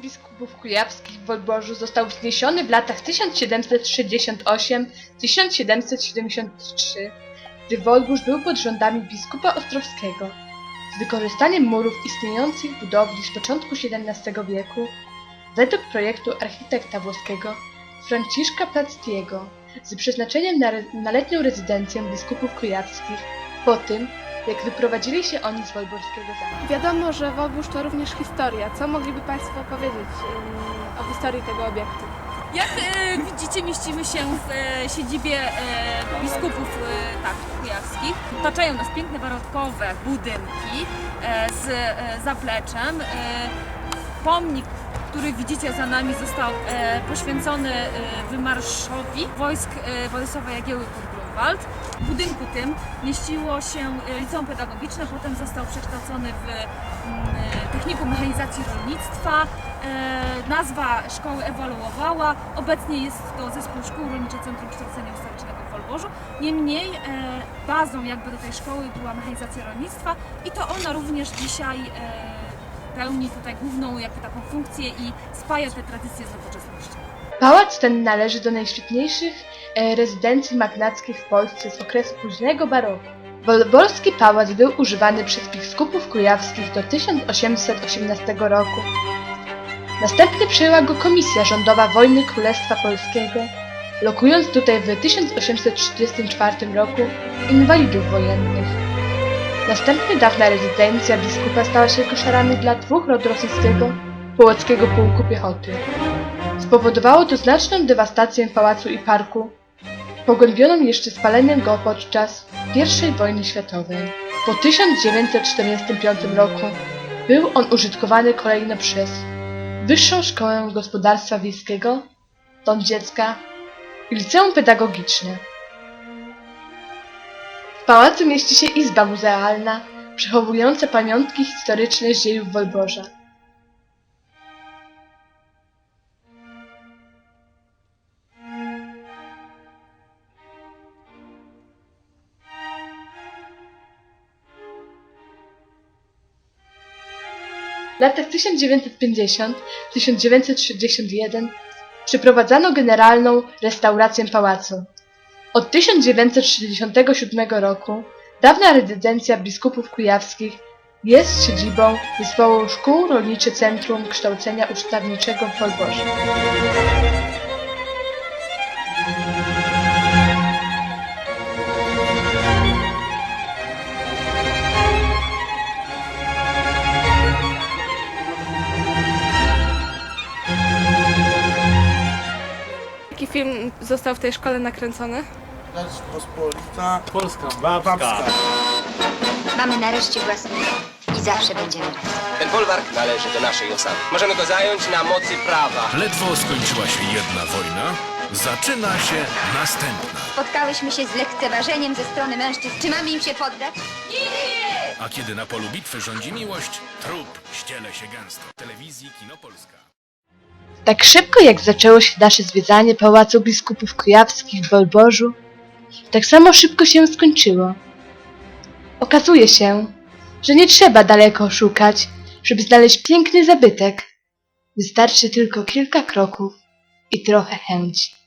biskupów kujawskich w Wolborzu został wzniesiony w latach 1768-1773, gdy Wolbórz był pod rządami biskupa Ostrowskiego. Z wykorzystaniem murów istniejących budowli z początku XVII wieku, według projektu architekta włoskiego Franciszka Plazziego, z przeznaczeniem na, re- na letnią rezydencję biskupów kujawskich, po tym, jak wyprowadzili się oni z wolborskiego zamku. Wiadomo, że Wolbórz to również historia. Co mogliby Państwo powiedzieć o historii tego obiektu? Jak e, widzicie, mieścimy się w e, siedzibie e, biskupów e, tak, kujawskich. Otaczają nas piękne barokowe budynki e, z e, zapleczem. E, pomnik, który widzicie za nami, został e, poświęcony e, wymarszowi wojsk e, Władysława Jagieły pod Grunwald. W budynku tym mieściło się e, liceum pedagogiczne, potem został przekształcony w mm, technikum mechanizacji rolnictwa. E, nazwa szkoły ewoluowała. Obecnie jest to Zespół Szkół Rolnicze Centrum Kształcenia Ustalcznego w Wolborzu. Niemniej e, bazą jakby do tej szkoły była mechanizacja rolnictwa i to ona również dzisiaj e, pełni tutaj główną jakby taką funkcję i spaja te tradycje z nowoczesnością. Pałac ten należy do najświetniejszych e, rezydencji magnackich w Polsce z okresu późnego baroku. Wolborski pałac był używany przez biskupów kujawskich do 1818 roku. Następnie przejęła go Komisja Rządowa Wojny Królestwa Polskiego, lokując tutaj w 1834 roku inwalidów wojennych. Następnie dawna rezydencja biskupa stała się koszarami dla dwóch rod rosyjskiego Połockiego Pułku Piechoty. Spowodowało to znaczną dewastację pałacu i parku, pogłębioną jeszcze spaleniem go podczas I wojny światowej. Po 1945 roku był on użytkowany kolejno przez Wyższą Szkołę Gospodarstwa Wiejskiego, Dom Dziecka i Liceum Pedagogiczne. W pałacu mieści się izba muzealna, przechowująca pamiątki historyczne z dziejów Wolborza. W latach 1950-1961 przeprowadzano generalną restaurację pałacu. Od 1967 roku dawna rezydencja biskupów kujawskich jest siedzibą Zespołu Szkół Rolnicze Centrum Kształcenia Ustawniczego w Wolborzu. Film został w tej szkole nakręcony? Rzeczpospolita Polska Babska. Mamy nareszcie własny dom i zawsze będziemy razem. Ten folwark należy do naszej osady. Możemy go zająć na mocy prawa. Ledwo skończyła się jedna wojna, zaczyna się następna. Spotkałyśmy się z lekceważeniem ze strony mężczyzn. Czy mamy im się poddać? A kiedy na polu bitwy rządzi miłość, trup ściele się gęsto. Telewizji Kino Polska. Tak szybko jak zaczęło się nasze zwiedzanie Pałacu Biskupów Kujawskich w Wolborzu, tak samo szybko się skończyło. Okazuje się, że nie trzeba daleko szukać, żeby znaleźć piękny zabytek. Wystarczy tylko kilka kroków i trochę chęci.